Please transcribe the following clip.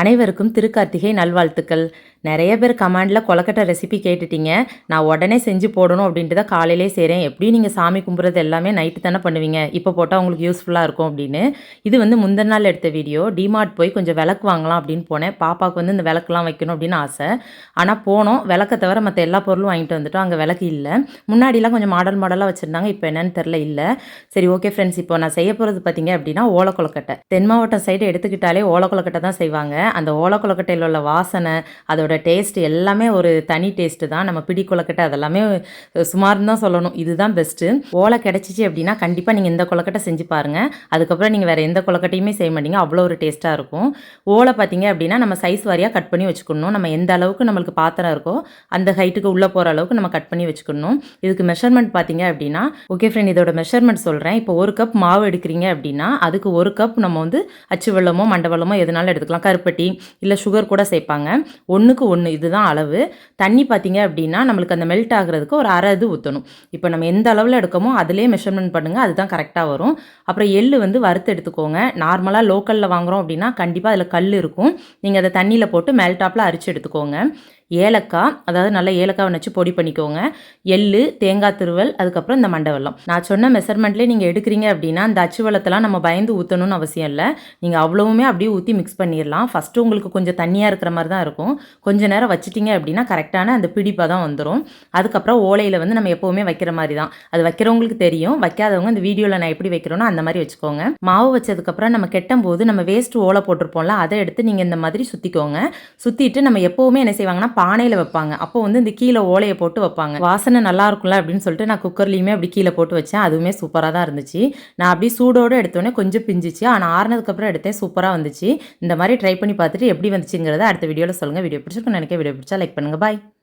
அனைவருக்கும் திருக்கார்த்திகை நல்வாழ்த்துக்கள். நிறைய பேர் கமெண்டில் கொலக்கட்டை ரெசிபி கேட்டுட்டீங்க. நான் உடனே செஞ்சு போடணும் அப்படின்ட்டு தான் காலையிலே செய்கிறேன் எப்படியும் நீங்கள் சாமி கும்பிட்றது எல்லாமே நைட்டு தானே பண்ணுவீங்க. இப்போ போட்டால் உங்களுக்கு யூஸ்ஃபுல்லாக இருக்கும் அப்படின்னு. இது வந்து முந்தின நாள் எடுத்த வீடியோ டிமார்ட் போய் கொஞ்சம் விளக்கு வாங்கலாம் அப்படின்னு போனேன். பாப்பாவுக்கு வந்து இந்த விளக்குலாம் வைக்கணும் அப்படின்னு ஆசை. ஆனால் போனோம். விளக்கை தவிர மற்ற எல்லா பொருளும் வாங்கிட்டு வந்துட்டோம். அங்கே விளக்கு இல்லை. முன்னாடிலாம் கொஞ்சம் மாடல் மாடலாக வச்சுருந்தாங்க. இப்போ என்னன்னு தெரில இல்லை. சரி ஓகே ஃப்ரெண்ட்ஸ் இப்போ நான் செய்ய போகிறது பார்த்தீங்க அப்படின்னா ஓலக்கொலக்கட்டை தென் மாவட்டம் சைடு எடுத்துக்கிட்டாலே ஓலக்கொலக்கட்டை தான் செய்வாங்க. அந்த ஓலை கொலக்கட்டையில் உள்ள வாசனை அதோட டேஸ்ட் எல்லாமே ஒரு தனி டேஸ்ட்டு தான். நம்ம பிடி கொலக்கட்டை அதெல்லாமே சுமார்னு தான் சொல்லணும். இதுதான் பெஸ்ட்டு ஓலை கிடச்சிச்சு அப்படின்னா கண்டிப்பாக நீங்கள் இந்த கொழுக்கட்டை செஞ்சு பாருங்கள் அதுக்கப்புறம் நீங்கள் வேறு எந்த கொழுக்கட்டையுமே செய்ய மாட்டீங்க. அவ்வளோ ஒரு டேஸ்ட்டாக இருக்கும். ஓலை பார்த்தீங்க அப்படின்னா நம்ம சைஸ் வாரியாக கட் பண்ணி வச்சுக்கணும். நம்ம எந்த அளவுக்கு நம்மளுக்கு பாத்திரம் இருக்கோ அந்த ஹைட்டுக்கு உள்ளே போகிற அளவுக்கு நம்ம கட் பண்ணி வச்சுக்கணும். இதுக்கு மெஷர்மெண்ட் பார்த்தீங்க அப்படின்னா ஓகே ஃப்ரெண்ட் இதோட மெஷர்மெண்ட் சொல்கிறேன் இப்போ ஒரு கப் மாவு எடுக்கிறீங்க அப்படின்னா அதுக்கு ஒரு கப் நம்ம வந்து அச்சு வெள்ளமோ மண்டவெள்ளமோ எதுனாலும் எடுத்துக்கலாம். கருப்பட்டி இல்லை சுகர் கூட சேர்ப்பாங்க. ஒன்றுக்கு ஒன்று இதுதான் அளவு. தண்ணி பார்த்தீங்க அப்படின்னா நம்மளுக்கு அந்த மெல்ட் ஆகுறதுக்கு ஒரு அரை இது ஊற்றணும் இப்போ நம்ம எந்த அளவில் எடுக்கமோ அதிலே மெஷர்மெண்ட் பண்ணுங்கள் அதுதான் கரெக்டாக வரும். அப்புறம் எள் வந்து வறுத்து எடுத்துக்கோங்க. நார்மலாக லோக்கலில் வாங்குகிறோம் அப்படின்னா கண்டிப்பாக அதில் கல் இருக்கும். நீங்கள் அதை தண்ணியில் போட்டு மேல் டாப்பில் அரிச்சு எடுத்துக்கோங்க. ஏலக்காய் அதாவது நல்ல ஏலக்காய் வச்சு பொடி பண்ணிக்கோங்க. எள்ளு தேங்காய் திருவல் அதுக்கப்புறம் இந்த மண்டை நான் சொன்ன மெஷர்மெண்ட்லேயே நீங்கள் எடுக்கிறீங்க அப்படின்னா இந்த அச்சு வெள்ளத்தெல்லாம் நம்ம பயந்து ஊற்றணும்னு அவசியம் இல்லை. நீங்கள் அவ்வளவுமே அப்படியே ஊற்றி மிக்ஸ் பண்ணிடலாம் ஃபஸ்ட்டு உங்களுக்கு கொஞ்சம் தண்ணியாக இருக்கிற மாதிரி தான் இருக்கும். கொஞ்ச நேரம் வச்சிட்டிங்க அப்படின்னா கரெக்டான அந்த பிடிப்பாக தான் வந்துடும் அதுக்கப்புறம் ஓலையில் வந்து நம்ம எப்போவுமே வைக்கிற மாதிரி தான். அது வைக்கிறவங்களுக்கு தெரியும். வைக்காதவங்க இந்த வீடியோவில் நான் எப்படி வைக்கிறோன்னா அந்த மாதிரி வச்சுக்கோங்க. மாவு வச்சதுக்கப்புறம் நம்ம கெட்டும் போது நம்ம வேஸ்ட் ஓலை போட்டிருப்போம்ல அதை எடுத்து நீங்கள் இந்த மாதிரி சுற்றிக்கோங்க சுற்றிட்டு நம்ம எப்போவுமே என்ன செய்வாங்கன்னா பானையில் வைப்பாங்க. அப்போ வந்து இந்த கீழே ஓலையை போட்டு வைப்பாங்க. வாசனை நல்லா இருக்கும்ல அப்படின்னு சொல்லிட்டு நான் குக்கர்லேயுமே அப்படி கீழே போட்டு வச்சேன். அதுவுமே சூப்பராக தான் இருந்துச்சு. நான் அப்படி சூடோடு எடுத்தோடனே கொஞ்சம் பிஞ்சிச்சு. ஆனால் ஆறுனதுக்கப்புறம் எடுத்தேன். சூப்பராக வந்துச்சு. இந்த மாதிரி ட்ரை பண்ணி பார்த்துட்டு எப்படி வந்துச்சுங்கிறத அடுத்த வீடியோவில் சொல்லுங்கள் வீடியோ பிடிச்சிருக்கோம் நினைக்க வீடியோ பிடிச்சா லைக் பண்ணுங்கள் பாய்